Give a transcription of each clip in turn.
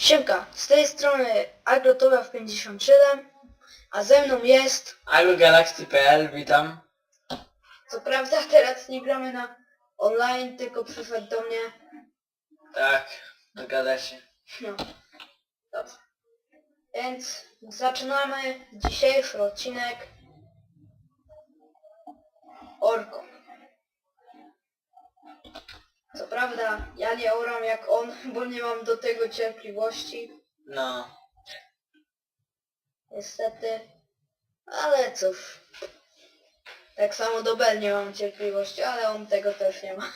Siemka, z tej strony agrotowa 57, a ze mną jest, AgroGalaxy.pl, witam. co prawda teraz nie gramy na online, tylko przyszedł do mnie, Tak, zgadza się. no, dobrze. Więc zaczynamy dzisiejszy odcinek Orko. Co prawda ja nie oram jak on, bo nie mam do tego cierpliwości. No, Niestety. Ale cóż. Tak samo do Bell nie mam cierpliwości, ale on tego też nie ma.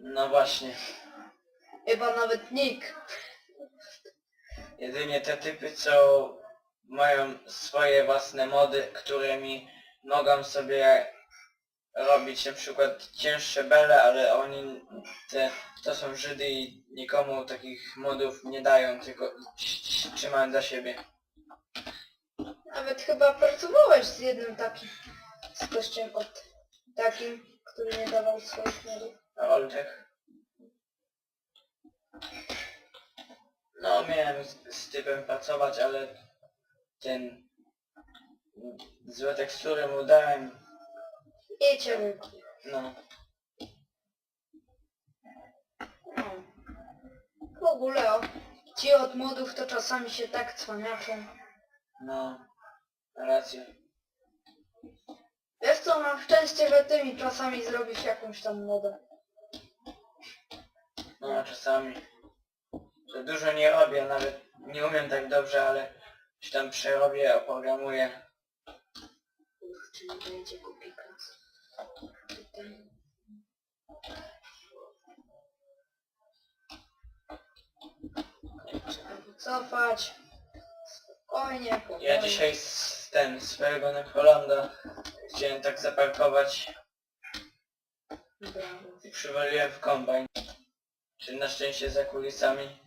no właśnie. Chyba nawet Nick. Jedynie te typy, co mają swoje własne mody, którymi mogą sobie robić na przykład cięższe bele, ale oni te, to są Żydy i nikomu takich modów nie dają, tylko tr- tr- trzymają dla siebie. Nawet chyba pracowałeś z jednym takim. Z gościem od takim, który nie dawał swoich modów. Na Oltech. No, miałem z, z typem pracować, ale ten złe tekstury mu dałem, I no. No. W ogóle o. Ci od modów to czasami się tak cwaniaczą. No, rację. Wiesz co, mam szczęście, że ty mi czasami zrobisz jakąś tam modę. No, a czasami. Że dużo nie robię, nawet nie umiem tak dobrze, ale coś tam przerobię, oprogramuję. Kurczę, nie będzie kupikas. Wycofać. Spokojnie, Ja dzisiaj z ten swojego Necrolanda chciałem tak zaparkować Brawo. i przywaliłem w kombajn. Czy na szczęście za kulisami.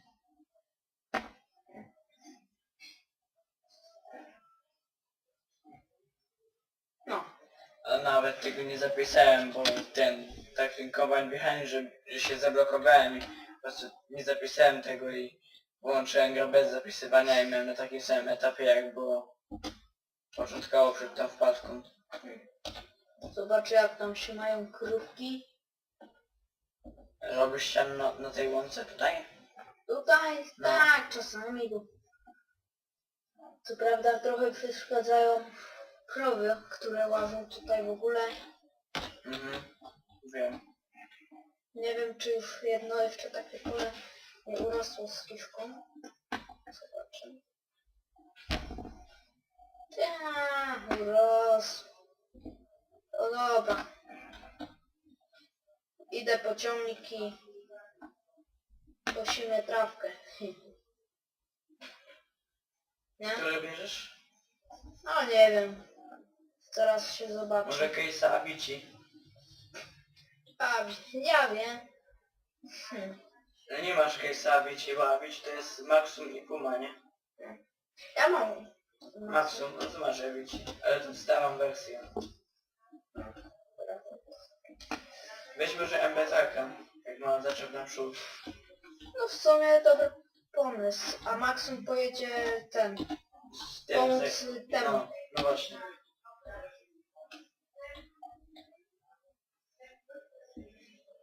A nawet tego nie zapisałem, bo ten, tak kombajn wjechałem, że, że się zablokowałem i po prostu nie zapisałem tego i włączyłem go bez zapisywania i miałem na takim samym etapie jak było początkowo przed tą wpadką. zobaczę jak tam się mają krówki. Robisz ścian na, na tej łące tutaj? Tutaj, No. tak, czasami, bo co prawda trochę przeszkadzają krowy, które łażą tutaj w ogóle. Mhm, wiem. Nie wiem, czy już jedno jeszcze takie pole nie urosło z kiszką. Zobaczymy. Tak, urosło. No dobra. Idę po ciągnik i kosimy trawkę. Nie? Który bierzesz? No nie wiem. Zaraz się zobaczy. Może Case'a Abici? A, ja wiem. Hmm. No nie masz Case'a Abici, bo Abici to jest Maxum i Puma, nie? Ja mam. Maxum, no to masz Abici, ale to starą wersję. Weź może MBTK, jak ma zacząć na przód. No w sumie dobry pomysł. A Maxum pojedzie ten. Z tym, Pomóc z- temu. No, no właśnie.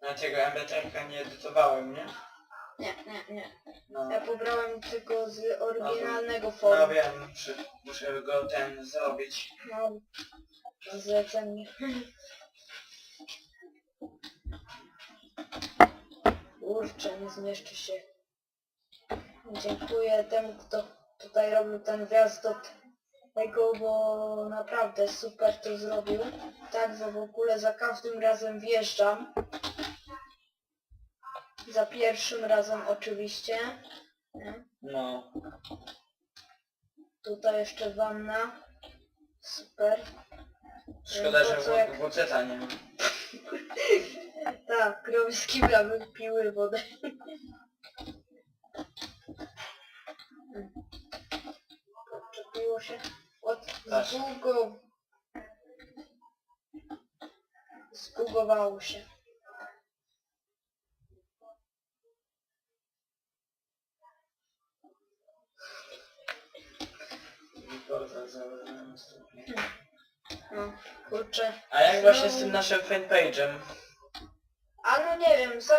Na tego MBTK nie edytowałem, nie? Nie, nie, nie. No, Ja pobrałem tylko z oryginalnego no forum. wiem, muszę, muszę go ten zrobić. No, zlecenie. Kurczę, nie zmieszczy się. Dziękuję temu, kto tutaj robił ten wjazd do tego, bo naprawdę super to zrobił. Tak, że w ogóle za każdym razem wjeżdżam. Za pierwszym razem oczywiście. Nie? No, Tutaj jeszcze wanna. Super. szkoda, To co jak- że nie ma. Tak, krowy z kibla wypiły wodę. Podczepiło się od Tak. zbugo... Zbugowało się. No, kurczę. A jak właśnie z No. tym naszym fanpage'em? A no nie wiem, za,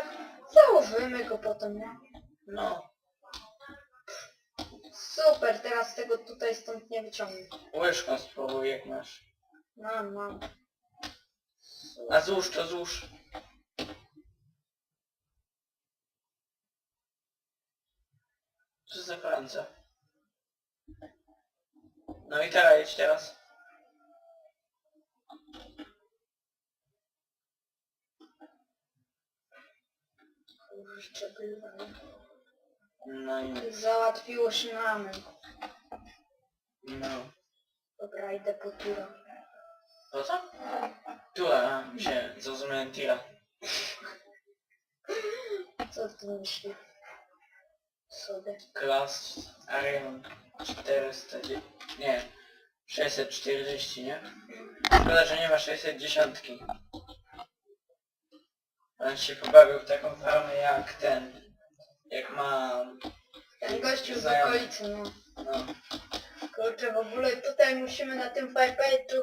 założymy go potem, nie? No, Super, teraz tego tutaj stąd nie wyciągnę. łyżką spróbuj jak masz. Mam, mam. A złóż to złóż. Co za? No i teraz jedź teraz. Kurczę, bywa. No i Załatwiło się mamy. no. Dobra, idę po tura. Po co? Tura, a, się, zrozumiałem tira. Co ty myślisz? Sobie. Klas Arion 400... Nie, 640, nie? Szkoda, że nie ma 610. On się pobawił w taką farmę jak ten. Jak ma... Ten gościu z Znajomy. okolicy, no. No, Kurczę, w ogóle tutaj musimy na tym Firepage'u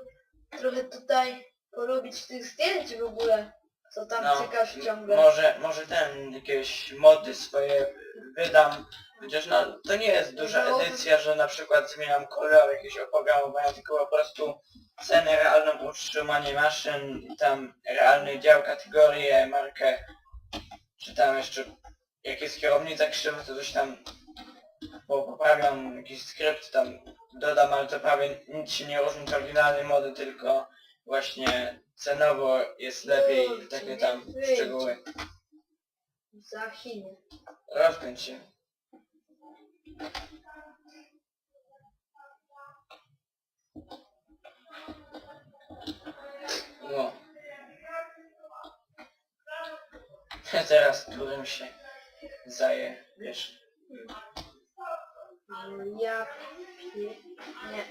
trochę tutaj porobić tych zdjęć w ogóle. Co tam no cykasz ciągle. może, może ten, jakieś mody swoje wydam. Chociaż no, to nie jest duża No. edycja, że na przykład zmieniam kolor jakiegoś oprogramowania, tylko po prostu cenę realną utrzymanie maszyn, i tam realny dział, kategorię, markę, czy tam jeszcze jak jest kierownica krzywa, to coś tam bo poprawiam jakiś skrypt tam dodam, ale to prawie nic się nie różni od oryginalnej mody, tylko właśnie cenowo jest lepiej Kurczę, takie tam szczegóły. Za Chiny. Rozkręć się. No. Teraz którym się zaje, wiesz. Ja. Nie.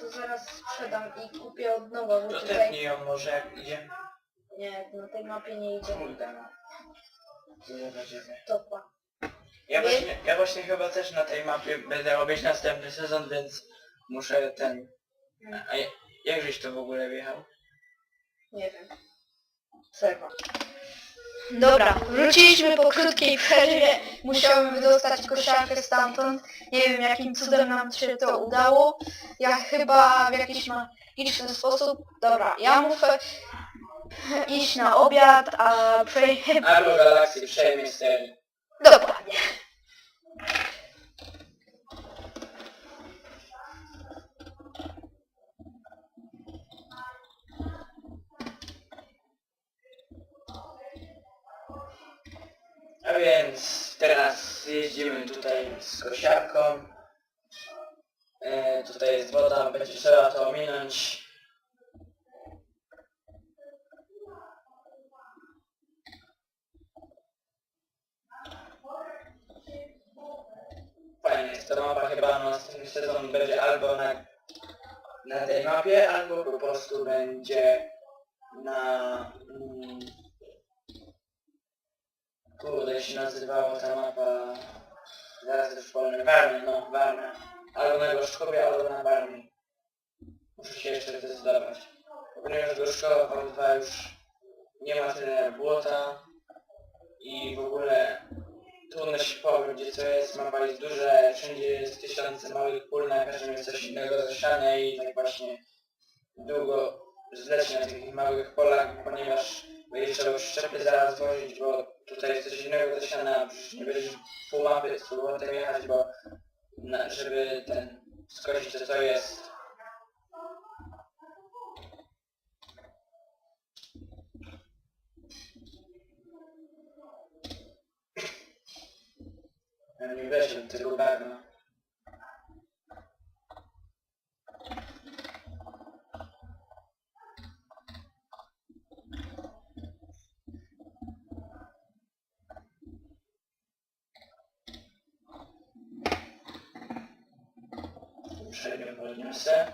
To zaraz sprzedam i kupię od nowa, bo To tutaj... tepnij ją może jak idzie. Nie, na tej mapie nie idzie. Kurde no. Tyle. Topa. Ja Nie? właśnie, ja właśnie chyba też na tej mapie będę robić następny sezon, więc muszę ten... A ja- jak żeś to w ogóle wjechał? Nie wiem. Serwa. Dobra, wróciliśmy po krótkiej przerwie. Musiałem wydostać kosiarkę stamtąd. Nie wiem jakim cudem nam się to udało. Ja chyba w jakiś magiczny sposób... Dobra, ja muszę iść na obiad, a przejdę... Albo Galaxy przejmie ster. Dokładnie. A więc teraz jeździmy tutaj z kosiarką. E, tutaj jest woda, będzie trzeba to ominąć. Fajnie jest to mapa, chyba na następny sezon będzie albo na, na tej mapie, albo po prostu będzie na... Mm, Kurde, się nazywała ta mapa... Zaraz już powiem, Warmia, no, Warmia. Albo na Gorzkówie, albo na Warmii. Muszę się jeszcze zdecydować. Ponieważ Gorzkowa V2 już nie ma tyle błota i w ogóle trudno się położyć, gdzie co jest, mapa jest duża, wszędzie jest tysiące małych pól, na każdym jest coś innego zasiane i tak właśnie długo zleci na tych małych polach, ponieważ będziesz trzeba szczepy zaraz wozić, bo tutaj jest coś innego do przecież nie będziesz pół mapy z powrotem jechać, bo na, żeby ten skosić to co jest. Nie weźmie tego bagna. düşen gönderilmezse